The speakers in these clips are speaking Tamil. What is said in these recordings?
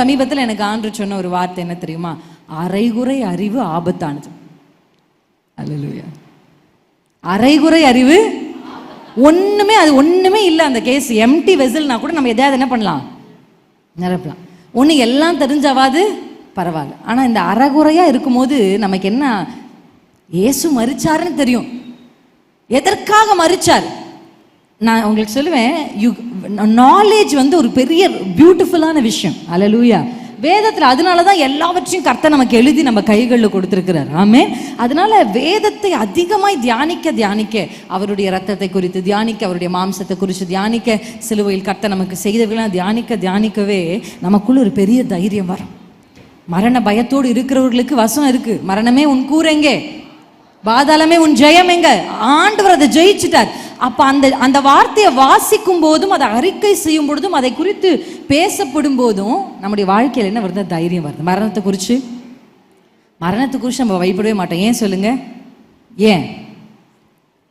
சமீபத்தில் எனக்கு ஆண்டு சொன்ன ஒரு வார்த்தை என்ன தெரியுமா? அரைகுறை அறிவு ஆபத்தானது. அல்லேலூயா அரைகுறை அறிவு ஒண்ணுமே அது ஒண்ணுமே இல்லை அந்த கேஸ் எம்டி வெசல்னா கூட நம்ம எதையாவது என்ன பண்ணலாம்? நிரப்பலாம். ஒன்று எல்லாம் தெரிஞ்சாவாது? பரவாயில்ல. ஆனால் இந்த அறகுறையா இருக்கும்போது நமக்கு என்ன? இயேசு மறிச்சாருன்னு தெரியும். எதற்காக மறிச்சார் நான் உங்களுக்கு சொல்லுவேன் யூ நாலேஜ் வந்து ஒரு பெரிய பியூட்டிஃபுல்லான விஷயம். அல்லேலூயா வேதத்தில் அதனால தான் எல்லாவற்றையும் கர்த்தர் நமக்கு எழுதி நம்ம கைகளில் கொடுத்துருக்கிறார். ஆமே அதனால வேதத்தை அதிகமாய் தியானிக்க தியானிக்க அவருடைய ரத்தத்தை குறித்து தியானிக்க அவருடைய மாம்சத்தை குறித்து தியானிக்க சிலுவையில் கர்த்தர் நமக்கு செய்தவர்களாம் தியானிக்க தியானிக்கவே நமக்குள்ள ஒரு பெரிய தைரியம் வரும். மரண பயத்தோடு இருக்கிறவர்களுக்கு வசம் இருக்கு. மரணமே உன் கூறேங்க பாதாளமே உன் ஜெயம் எங்க? ஆண்டவர் அதை ஜெயிச்சுட்டார். அப்ப அந்த அந்த வார்த்தையை வாசிக்கும் போதும் அதை அறிக்கை செய்யும் பொழுதும் அதை குறித்து பேசப்படும் போதும் நம்முடைய வாழ்க்கையில் என்ன வருது? தைரியம் வருது. மரணத்தை குறித்து மரணத்தை குறித்து நம்ம பயப்படவே மாட்டோம். ஏன் சொல்லுங்க? ஏன்?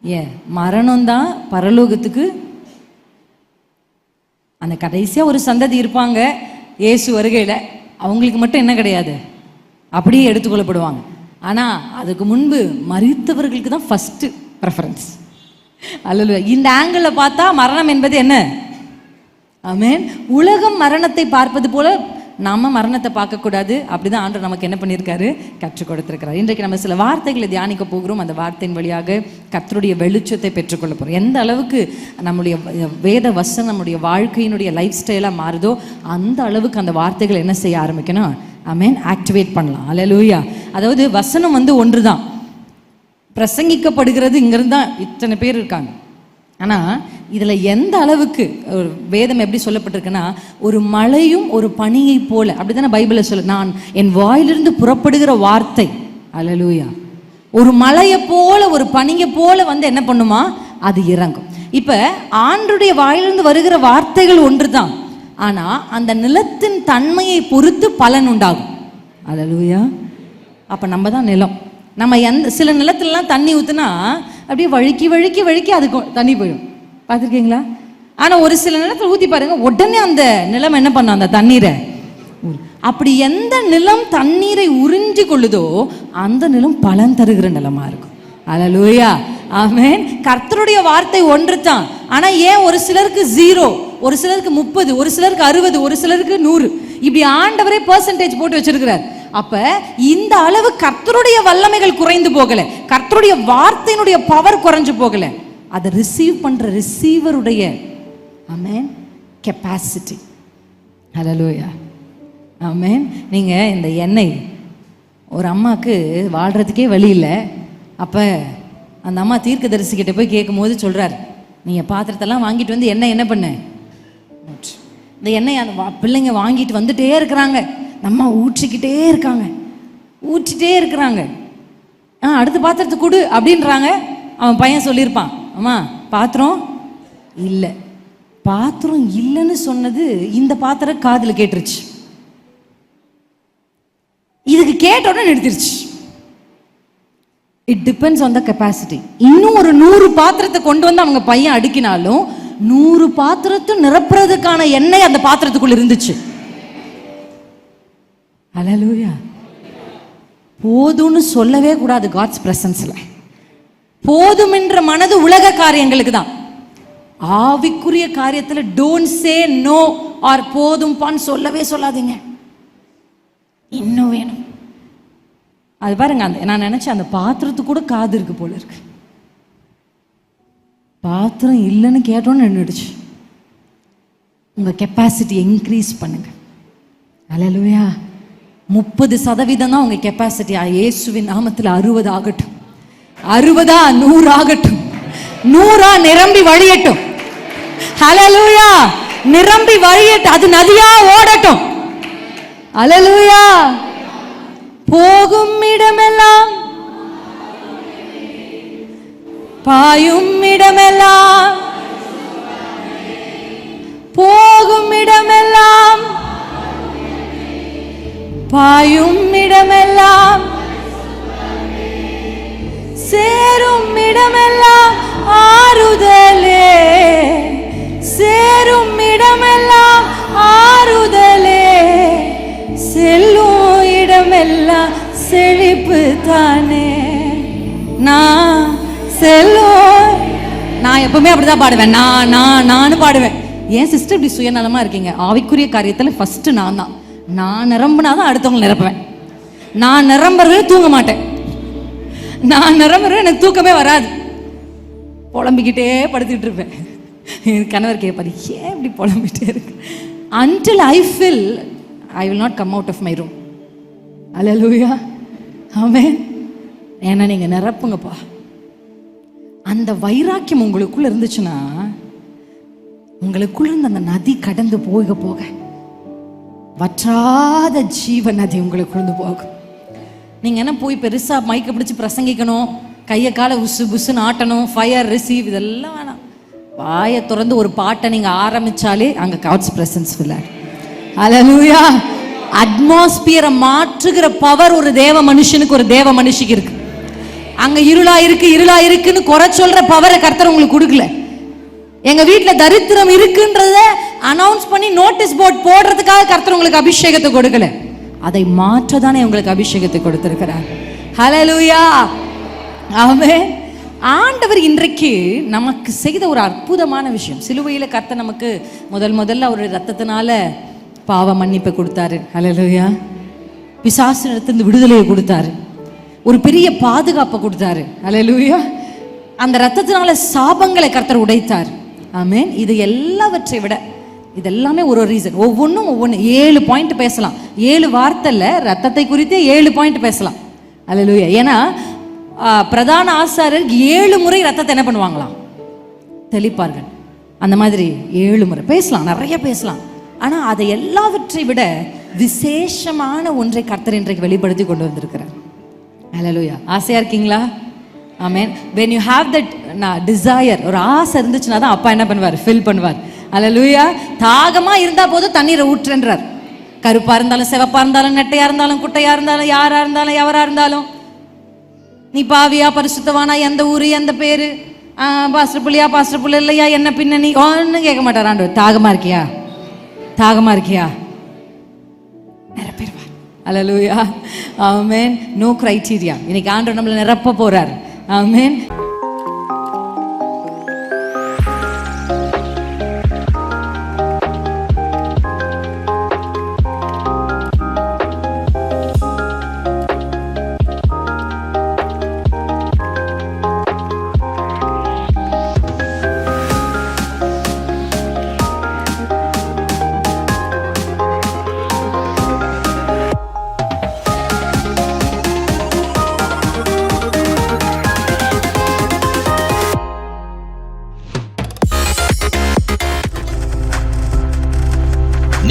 ஏன்? மரணம் தான் பரலோகத்துக்கு அந்த கடைசியா ஒரு சந்ததி இருப்பாங்க. இயேசு வருகையில அவங்களுக்கு மட்டும் என்ன கிடையாது? அப்படியே எடுத்துக்கொள்ளப்படுவாங்க. ஆனா அதுக்கு முன்பு மறித்தவர்களுக்கு தான் ஃபர்ஸ்ட் ப்ரெஃபரன்ஸ் அல்ல இந்த ஆங்கிளில் பார்த்தா மரணம் என்பது என்ன? ஆமேன். உலகம் மரணத்தை பார்ப்பது போல நாம மரணத்தை பார்க்கக்கூடாது. அப்படிதான் ஆண்டு நமக்கு என்ன பண்ணியிருக்காரு? கற்றுக் கொடுத்திருக்கிறார். இன்றைக்கு நம்ம சில வார்த்தைகளை தியானிக்க போகிறோம். அந்த வார்த்தையின் வழியாக கத்தருடைய வெளிச்சத்தை பெற்றுக்கொள்ள போகிறோம் எந்த அளவுக்கு நம்முடைய வேத வசனம் நம்முடைய வாழ்க்கையினுடைய லைஃப் ஸ்டைலாக மாறுதோ அந்த அளவுக்கு அந்த வார்த்தைகளை என்ன செய்ய ஆரம்பிக்கணும் ஆமென் ஆக்டிவேட் பண்ணலாம். அல்லேலூயா. அதாவது வசனம் வந்து ஒன்று தான் பிரசங்கிக்கப்படுகிறது இங்கிருந்து தான் இத்தனை பேர் இருக்காங்க. ஆனால் இதில் எந்த அளவுக்கு ஒரு வேதம் எப்படி சொல்லப்பட்டிருக்குன்னா ஒரு மழையும் ஒரு பனியை போல அப்படிதானே பைபிளில் சொல்ல நான் என் வாயிலிருந்து புறப்படுகிற வார்த்தை. அலலூயா ஒரு மலையை போல ஒரு பனியை போல வந்து என்ன பண்ணுமா? அது இறங்கும். இப்போ ஆண்டுடைய வாயிலிருந்து வருகிற வார்த்தைகள் ஒன்று தான் ஆனால் அந்த நிலத்தின் தன்மையை பொறுத்து பலன் உண்டாகும். அலலூயா அப்போ நம்ம தான் நிலம். நம்ம எந்த சில நிலத்துலலாம் தண்ணி ஊற்றுனா அப்படியே வழுக்கி வழுக்கி வழுக்கி அதுக்கு தண்ணி போயிடும். பார்த்துருக்கீங்களா? ஆனால் ஒரு சில நிலத்தில் ஊற்றி பாருங்கள் உடனே அந்த நிலம் என்ன பண்ணும்? அந்த தண்ணீரை அப்படி எந்த நிலம் தண்ணீரை உறிஞ்சி கொள்ளுதோ அந்த நிலம் பலன் தருகிற நிலமா இருக்கும். அல்லேலூயா ஆமேன் கர்த்தருடைய வார்த்தை ஒன்று தான் ஆனால் ஏன் ஒரு சிலருக்கு ஜீரோ ஒரு சிலருக்கு முப்பது ஒரு சிலருக்கு அறுபது ஒரு சிலருக்கு நூறு? இப்படி ஆண்டவரே பர்சன்டேஜ் போட்டு வச்சிருக்கிறார். அப்ப இந்த அளவு கர்த்தருடைய வல்லமைகள் குறைந்து போகல. கர்த்தருடைய வார்த்தையினுடைய பவர் குறைஞ்சு போகல. அதை ரிசீவ் பண்ற ரிசீவருடைய ஆமென் கெப்பாசிட்டி ஹலலோயா ஆமேன் நீங்க இந்த எண்ணெய் ஒரு அம்மாவுக்கு வாழ்றதுக்கே வழி இல்லை. அப்போ அந்த அம்மா தீர்க்க தரிசிக்கிட்ட போய் கேட்கும்போது சொல்றார் நீங்கள் பாத்திரத்தெல்லாம் வாங்கிட்டு வந்து எண்ணெய் என்ன பண்ண? இந்த எண்ணெய் அந்த வா- பிள்ளைங்க வாங்கிட்டு வந்துட்டே இருக்கிறாங்க. நம்ம ஊற்றிக்கிட்டே இருக்காங்க. ஊற்றிட்டே இருக்கிறாங்க. ஆ அடுத்த பாத்திரத்தை கொடு அப்படின்றாங்க. அவன் பையன் சொல்லியிருப்பான். அம்மா பாத்திரம் இல்லை. பாத்திரம் இல்லைன்னு சொன்னது இந்த பாத்திரம் காதில் கேட்டுருச்சு. இதுக்கு கேட்ட உடனே நிறுத்திருச்சு. It depends on the capacity இன்னும் ஒரு நூறு பாத்திரத்தை கொண்டு வந்து அவங்க பையன் அடுக்கினாலும் நூறு பாத்திரத்தை நிரப்புறதுக்கான எண்ணெய் அந்த பாத்திரத்துக்குள்ள இருந்துச்சு. அலலூயா போதும்னு சொல்லவே கூடாது காட்ஸ் பிரசன்ஸ்ல போதும் என்ற மனது உலக காரியங்களுக்கு தான். ஆவிக்குரிய காரியத்துல டோன்ட் சே நோ ஆர் போதும்பான்னு சொல்லவே சொல்லாதீங்க. இன்னும் வேணும். அது பாருங்க அந்த நான் நினைச்சேன் அந்த பாத்திரத்துக்கு கூட காது இருக்கு போல இருக்கு. பாத்திரம் இல்லைன்னு கேட்டோன்னு நின்றுடுச்சு. உங்க கெப்பாசிட்டி இன்க்ரீஸ் பண்ணுங்க. அலலுயா முப்பது சதவீதம் தான் உங்க கெப்பாசிட்டி இயேசுவின் நாமத்தில் அறுபது ஆகட்டும். அறுபதா நூறு ஆகட்டும். நூறா நிரம்பி வழியட்டும். அலலூயா நிரம்பி வழியட்டும். அது நதியா ஓடட்டும். அலலூயா போகும் இடமெல்லாம் பாயும் இடமெல்லாம் போகும் இடமெல்லாம் பாயும் இடமெல்லாம் சேரும் இடமெல்லாம் ஆறுதலே. சேரும் இடமெல்லாம் ஆறுதலே. எல்லாம் செழிப்பு தானே. நான் செல்லும் நான் எப்பவுமே அப்படிதான் பாடுவேன். நான் நான் நானும் பாடுவேன். ஏன் சிஸ்டர் இப்படி சுயநலமா இருக்கீங்க? ஆவிக்குரிய காரியத்துல ஃபர்ஸ்ட் நான் தான். நான் நிரம்பினாதான் அடுத்தவங்க நிரப்புவேன். நான் நிரம்புறது தூங்க மாட்டேன். நான் நிரம்புறது எனக்கு தூக்கமே வராது. புலம்பிக்கிட்டே படுத்துக்கிட்டு இருப்பேன். என் கணவர் கேட்பாரு ஏன் இப்படி புலம்பிட்டே இருக்கு? Until I fill I will not come out of my room hallelujah amen ஏன்னா நீங்கள் நிரப்புங்கப்பா. அந்த வைராக்கியம் உங்களுக்குள்ள இருந்துச்சுன்னா உங்களுக்குள்ள இருந்த அந்த நதி கடந்து போக போக வற்றாத ஜீவ நதி கொண்டு போகும். நீங்கள் என்ன போய் பெருசாக மைக்கை பிடிச்சி பிரசங்கிக்கணும் கையை காலை உசு புசுன்னு ஆட்டணும் ஃபயர் ரிசீவ் இதெல்லாம் வேணாம். வாயை திறந்து ஒரு பாட்டை நீங்கள் ஆரம்பிச்சாலே அங்கே காட்ஸ் ப்ரெசன்ஸ் இல்லை அலலூயா அட்மாஸ்பியரை மாற்றுகிற பவர் ஒரு தேவ மனுஷனுக்கு ஒரு தேவ மனுஷிக்கு இருக்கு. அங்கே இருளா இருக்கு இருளா இருக்குன்னு குறை சொல்கிற பவரை கர்த்தர் உங்களுக்கு கொடுக்கல. எங்க வீட்டில் தரித்திரம் இருக்குன்றத அனௌன்ஸ் பண்ணி நோட்டீஸ் போர்ட் போடுறதுக்காக கர்த்தர் உங்களுக்கு அபிஷேகத்தை கொடுக்கல. அதை மாற்ற தானே உங்களுக்கு அபிஷேகத்தை கொடுத்திருக்கிறார். ஹalleluya ஆமே ஆண்டவர் இன்றைக்கு நமக்கு செய்த ஒரு அற்புதமான விஷயம். சிலுவையில் கர்த்தர் நமக்கு முதல் முதல்ல அவருடைய ரத்தத்தினால பாவ மன்னிப்பை கொடுத்தாரு. ஹalleluya விசாசனத்திலிருந்து விடுதலையை கொடுத்தாரு. ஒரு பெரிய பாதுகாப்பை கொடுத்தாரு. ஹalleluya அந்த ரத்தத்தினால சாபங்களை கர்த்தர் உடைத்தார். ஆமேன். இது எல்லாவற்றை விட இதெல்லாமே ஒரு ஒரு ரீசன் ஒவ்வொன்றும் ஒவ்வொன்று ஏழு பாயிண்ட் பேசலாம். ஏழு வார்த்தையில் ரத்தத்தை குறித்து ஏழு பாயிண்ட் பேசலாம். ஹalleluya ஏன்னா பிரதான ஆசாரர் ஏழு முறை ரத்தத்தை என்ன பண்ணுவாங்களாம்? தெளிப்பார்கள். அந்த மாதிரி ஏழு முறை. பேசலாம். நிறைய பேசலாம். ஆனால் அதை எல்லாவற்றை விட விசேஷமான ஒன்றை கர்த்தர் இன்றைக்கு வெளிப்படுத்தி கொண்டு வந்திருக்கிறார். ஹalleluya ஆசையாக இருக்கீங்களா? Amen when you have that நான் டிசையர் ஒரு ஆசை இருந்துச்சுன்னா தான் அப்பா என்ன பண்ணுவார்? ஃபில் பண்ணுவார். ஹalleluya தாகமா இருந்தால் போதும் தண்ணீரை ஊற்றுன்றார். கருப்பாக இருந்தாலும் சிவப்பாக இருந்தாலும் நெட்டையாக இருந்தாலும் குட்டையாக இருந்தாலும் யாராக இருந்தாலும் எவராக இருந்தாலும். நீ பாவியா பரிசுத்தவானா எந்த ஊர் எந்த பேர்? பாஸ்டர் புள்ளியா பாஸ்டர் புள்ள இல்லையா? என்ன பின்னணி? ஒன்றும் கேட்க மாட்டார் ஆண்டவர். தாகமா இருக்கியா? தாகமாக இருக்கியா? நிரப்பிடுவார் அலலூயா ஆமேன் நோ க்ரைட்டீரியா இன்னைக்கு ஆண்டவர் நம்மளை நிரப்ப போறார். ஆமேன்